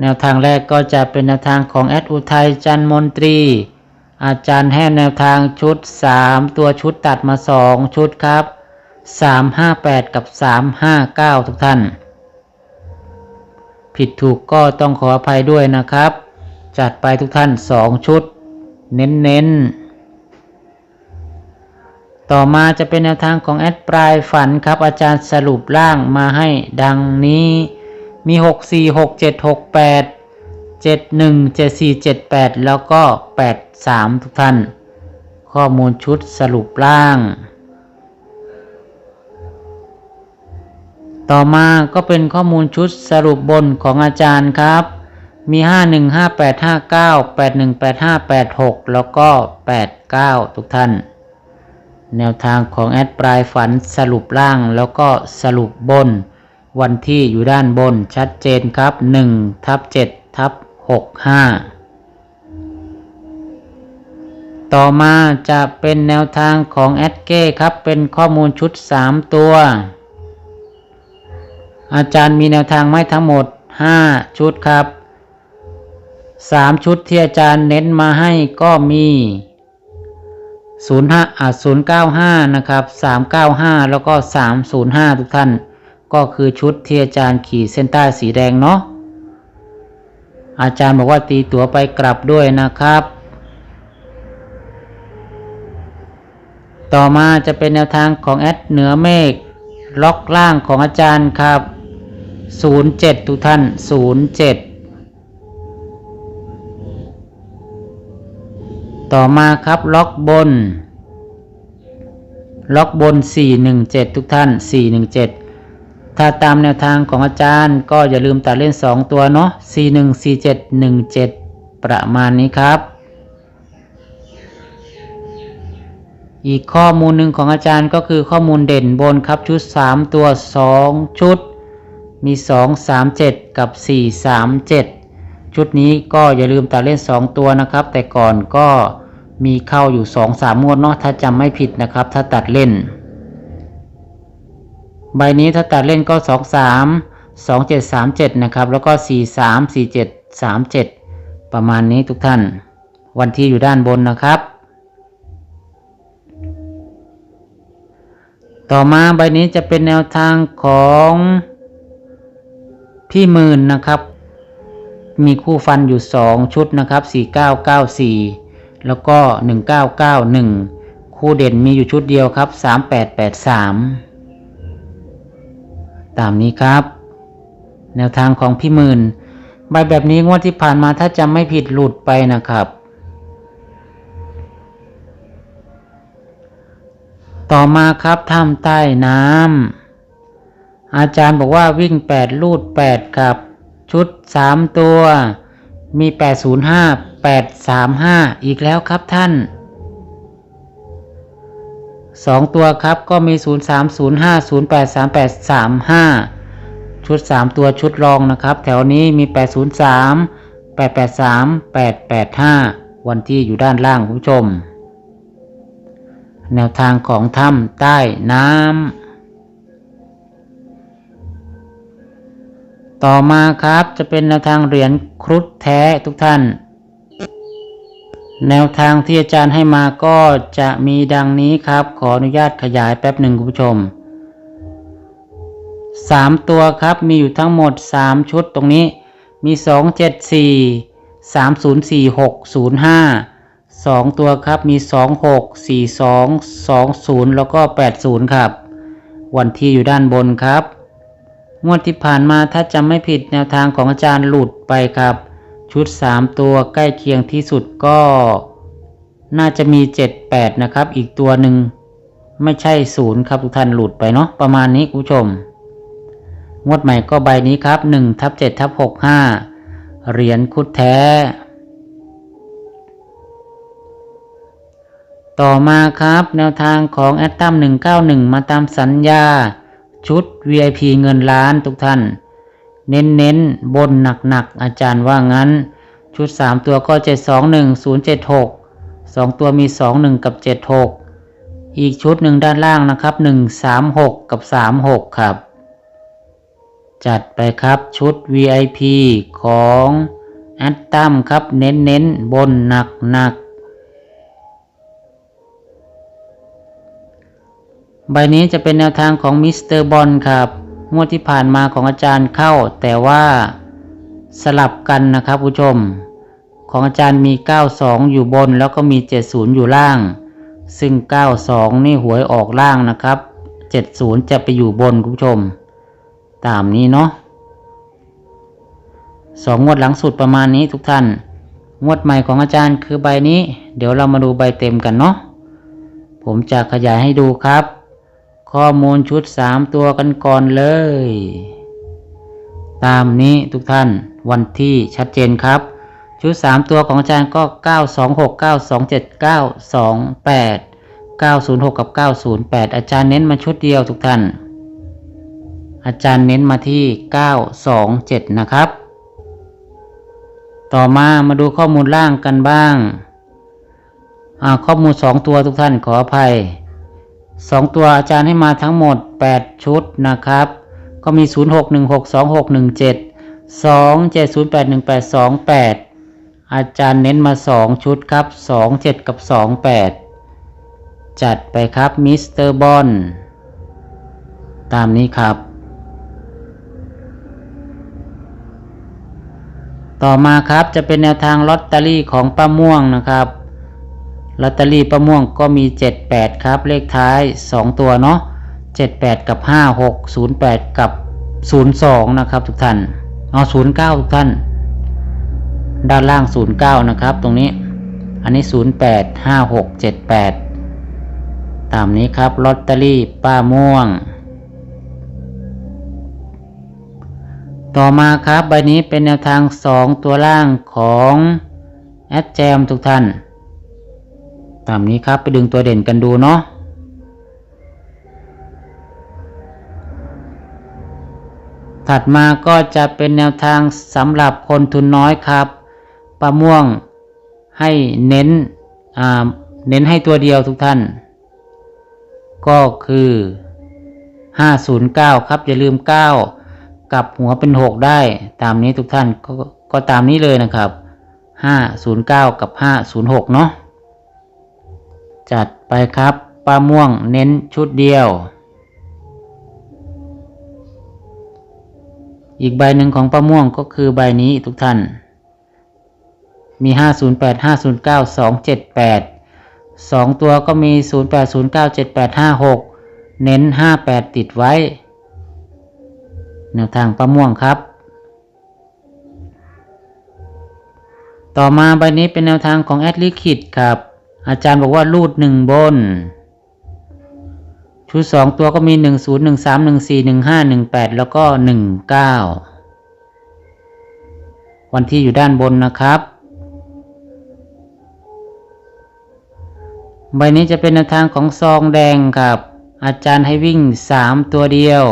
แนวทางแรกก็จะเป็นแนวทางของแอดอุทัยจันมนตรี อาจารย์ให้แนวทางชุด 3 ตัวชุดตัดมา 2 ชุดครับ 358 กับ 359 ทุกท่าน ผิดถูกก็ต้องขออภัยด้วยนะครับ จัดไปทุกท่าน 2 ชุด เน้นๆต่อมาจะเป็นแนวทางของแอดปลายฝันครับ อาจารย์สรุปร่างมาให้ดังนี้ มี 6 4 6 7 6 8 7 1 7 4 7 8 แล้วก็ 8 3 ทุกท่าน ข้อมูลชุดสรุปร่าง ต่อมาก็เป็นข้อมูลชุดสรุปบนของอาจารย์ครับ มี 5 1 5 8 5 9 8 1 8 5 8 6 แล้วก็ 8 9 ทุกท่าน แนวทางของแอดปลายฝันสรุปล่างแล้วก็สรุปบน วันที่อยู่ด้านบนชัดเจนครับ1ทับ7ทับ65 ต่อมาจะเป็นแนวทางของแอดเก้ครับ เป็นข้อมูลชุด 3 ตัว อาจารย์มีแนวทางไม่ทั้งหมด 5 ชุดครับ 3 ชุดที่อาจารย์เน้นมาให้ก็มี05อ่า095 นะครับ 395 แล้วก็ 305 ทุกท่าน ก็คือชุดที่อาจารย์ขีดเส้นใต้สีแดงเนาะอาจารย์บอกว่าตีตั๋วไปกลับด้วยนะครับ ต่อมาจะเป็นแนวทางของแอดเหนือเมฆล็อกล่างของอาจารย์ครับ 07 ทุกท่าน 07ต่อมาครับ ล็อกบน ล็อกบน 417 ทุกท่าน 417 ถ้าตามแนวทางของอาจารย์ ก็อย่าลืมตัดเล่น 2 ตัวเนาะ414717 ประมาณนี้ครับ อีกข้อมูลหนึ่งของอาจารย์ก็คือข้อมูลเด่นบนครับชุด 3 ตัว 2 ชุด มี 2 3 7 กับ 4 3 7 ชุดนี้ก็อย่าลืมตัดเล่น 2 ตัวนะครับ แต่ก่อนก็มีเข้าอยู่ 2 3 งวดเนาะถ้าจำไม่ผิดนะครับ ถ้าตัดเล่น ใบนี้ถ้าตัดเล่นก็ 2 3 2 7 3 7 นะครับ แล้วก็ 4 3 4 7 3 7 ประมาณนี้ทุกท่าน วันที่อยู่ด้านบนนะครับ ต่อมาใบนี้จะเป็นแนวทางของพี่หมื่นนะครับ มีคู่ฟันอยู่ 2 ชุดนะครับ 4994 แล้วก็ 1991 คู่เด่นมีอยู่ชุดเดียวครับ 3883 ตามนี้ครับ แนวทางของพี่หมื่นใบแบบนี้งวดที่ผ่านมาถ้าจำไม่ผิดหลุดไปนะครับ ต่อมาครับถ้ำใต้น้ำอาจารย์บอกว่าวิ่ง 8 ลูด 8 ครับ ชุด 3 ตัว มี 805 835 อีกแล้วครับท่าน 2ตัวครับก็มี 0305 083835 ชุด 3 ตัวชุดรองนะครับ แถวนี้มี 803 883 885 วันที่อยู่ด้านล่างคุณผู้ชม แนวทางของถ้ำใต้น้ำ ต่อมาครับจะเป็นแนวทางเหรียญครุฑแท้ทุกท่าน แนวทางที่อาจารย์ให้มาก็จะมีดังนี้ครับ ขออนุญาตขยายแป๊บหนึ่งคุณผู้ชม 3 ตัวครับมีอยู่ทั้งหมด 3 ชุดตรงนี้ มี 2 7 4 3 0 4 6 0 5 2 ตัวครับมี 2 6 4 2 2 0 แล้วก็ 80 ครับ วันที่อยู่ด้านบนครับ งวดที่ผ่านมาถ้าจำไม่ผิดแนวทางของอาจารย์หลุดไปครับ ชุด 3 ตัวใกล้เคียงที่สุดก็ น่าจะมี 7 8 นะครับ อีกตัวหนึ่งไม่ใช่0ครับทุกท่านหลุดไปเนาะประมาณนี้คุณผู้ชม งวดใหม่ก็ใบนี้ครับ1ทับ7ทับ6 5เหรียญคุดแท้ ต่อมาครับแนวทางของแอตตัม191 มาตามสัญญา ชุด VIP เงินล้านทุกท่าน เน้นเน้นๆบนหนักๆอาจารย์ว่างั้น ชุด 3 ตัวก็ 721076 2 ตัวมี 21 กับ 76 อีกชุดหนึ่งด้านล่างนะครับ 136 กับ 36 ครับ จัดไปครับชุด VIP ของแอตตัมครับเน้นเน้นๆบนหนักหนักๆใบนี้จะเป็นแนวทางของมิสเตอร์บอลครับ งวดที่ผ่านมาของอาจารย์เข้า แต่ว่าสลับกันนะครับผู้ชม ของอาจารย์มี 92 อยู่บนแล้วก็มี 70 อยู่ล่าง ซึ่ง 92 นี่หวยออกล่างนะครับ 70 จะไปอยู่บนคุณผู้ชม ตามนี้เนาะสองงวดหลังสุดประมาณนี้ทุกท่าน งวดใหม่ของอาจารย์คือใบนี้ เดี๋ยวเรามาดูใบเต็มกันเนาะผมจะขยายให้ดูครับ ข้อมูลชุด3ตัวกันก่อนเลย ตามนี้ทุกท่านวันที่ชัดเจนครับ ชุด3ตัวของอาจารย์ก็ 926 927 928 906 กับ 908 อาจารย์เน้นมาชุดเดียวทุกท่าน อาจารย์เน้นมาที่ 927 นะครับ ต่อมามาดูข้อมูลล่างกันบ้าง ข้อมูล 2 ตัวทุกท่านขออภัย 2 ตัวอาจารย์ให้มาทั้งหมด 8 ชุดนะครับ ก็มี 06162617 27081828อาจารย์เน้นมา 2 ชุดครับ 27 กับ 28 จัดไปครับมิสเตอร์บอลตามนี้ครับ ต่อมาครับจะเป็นแนวทางลอตเตอรี่ของป้าม่วงนะครับ ลอตเตอรี่ป้าม่วงก็มี 78 ครับ เลขท้าย 2 ตัวเนาะ78 กับ 56 08 กับ 02 นะครับทุกท่านเอา09 ทุกท่าน ด้านล่าง 09 นะครับ ตรงนี้ อันนี้ 08 56 78 ตามนี้ครับลอตเตอรี่ป้าม่วง ต่อมาครับใบนี้เป็นแนวทาง 2 ตัวล่างของแอดแจมทุกท่าน ตามนี้ครับไปดึงตัวเด่นกันดูเนาะถัดมาก็จะเป็นแนวทางสำหรับคนทุนน้อยครับป้าม่วงให้เน้นเน้นให้ตัวเดียวทุกท่าน ก็คือ 509 ครับ อย่าลืม 9 กับหัวเป็น 6 ได้ ตามนี้ทุกท่านก็ก็ตามนี้เลยนะครับ 509 กับ 506 เนาะ จัดไปครับป้าม่วงเน้นชุดเดียว อีกใบหนึ่งของป้าม่วงก็คือใบนี้ทุกท่าน มี 508 509 278 2 ตัวก็มี 0809 7856 เน้น 58 ติดไว้ แนวทางป้าม่วงครับต่อมาใบนี้เป็นแนวทางของแอดลิคิดครับ อาจารย์บอกว่ารูดหนึ่งบน ชุดสองตัวก็มีหนึ่งศูนย์หนึ่งสามหนึ่งสี่หนึ่งห้าหนึ่งแปดแล้วก็หนึ่งเก้าวันที่อยู่ด้านบนนะครับ ใบนี้จะเป็นแนวทางของซองแดงครับ อาจารย์ให้วิ่งสามตัวเดียว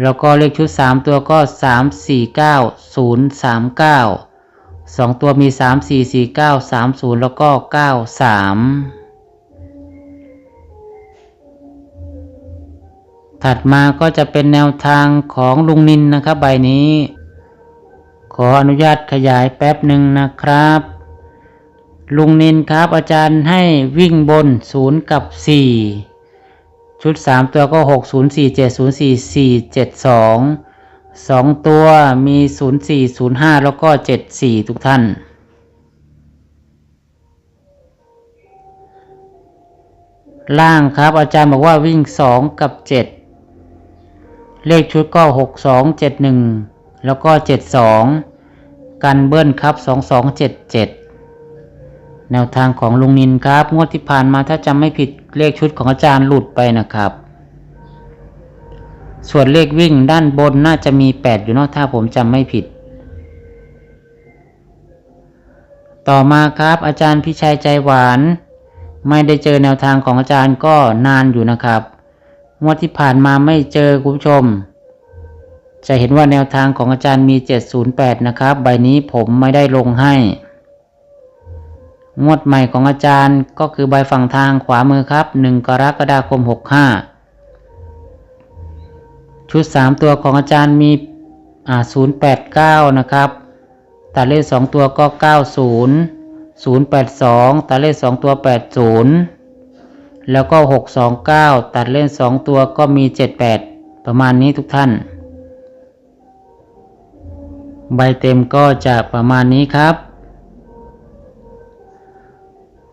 แล้วก็เลขชุด3ตัวก็3 4 9 0 3 9 2ตัวมี3 4 4 9 3 0แล้วก็9 3ถัดมาก็จะเป็นแนวทางของลุงนินนะครับใบนี้ ขออนุญาตขยายแป๊บหนึ่งนะครับ ลุงนินครับอาจารย์ให้วิ่งบน 0 กับ 4 ชุด 3 ตัวก็ 6 0 4 7 0 4 4 7 2 2ตัวมี0 4 0 5แล้วก็7 4ทุกท่าน ล่างครับอาจารย์บอกว่าวิ่ง2กับ7เลขชุดก็6 2 7 1แล้วก็7 2กันเบิ้ลครับ2 2 7 7แนวทางของลุงนินครับ งวดที่ผ่านมาถ้าจำไม่ผิดเลขชุดของอาจารย์หลุดไปนะครับ ส่วนเลขวิ่งด้านบนน่าจะมี 8 อยู่เนาะถ้าผมจำไม่ผิด ต่อมาครับอาจารย์พิชัยใจหวาน ไม่ได้เจอแนวทางของอาจารย์ก็นานอยู่นะครับงวดที่ผ่านมาไม่เจอคุณผู้ชม จะเห็นว่าแนวทางของอาจารย์มี 708 นะครับ ใบนี้ผมไม่ได้ลงให้ งวดใหม่ของอาจารย์ก็คือใบฝั่งทางขวามือครับ 1 กรกฎาคม 65 ชุด 3 ตัวของอาจารย์มีอ่า089 นะครับ ตัดเลข 2 ตัวก็ 90 082 ตัดเลข 2 ตัว 80 แล้วก็ 629 ตัดเลข 2 ตัวก็มี 78 ประมาณนี้ทุกท่าน ใบเต็มก็จะประมาณนี้ครับ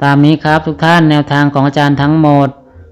ตามนี้ครับทุกท่านแนวทางของอาจารย์ทั้งหมด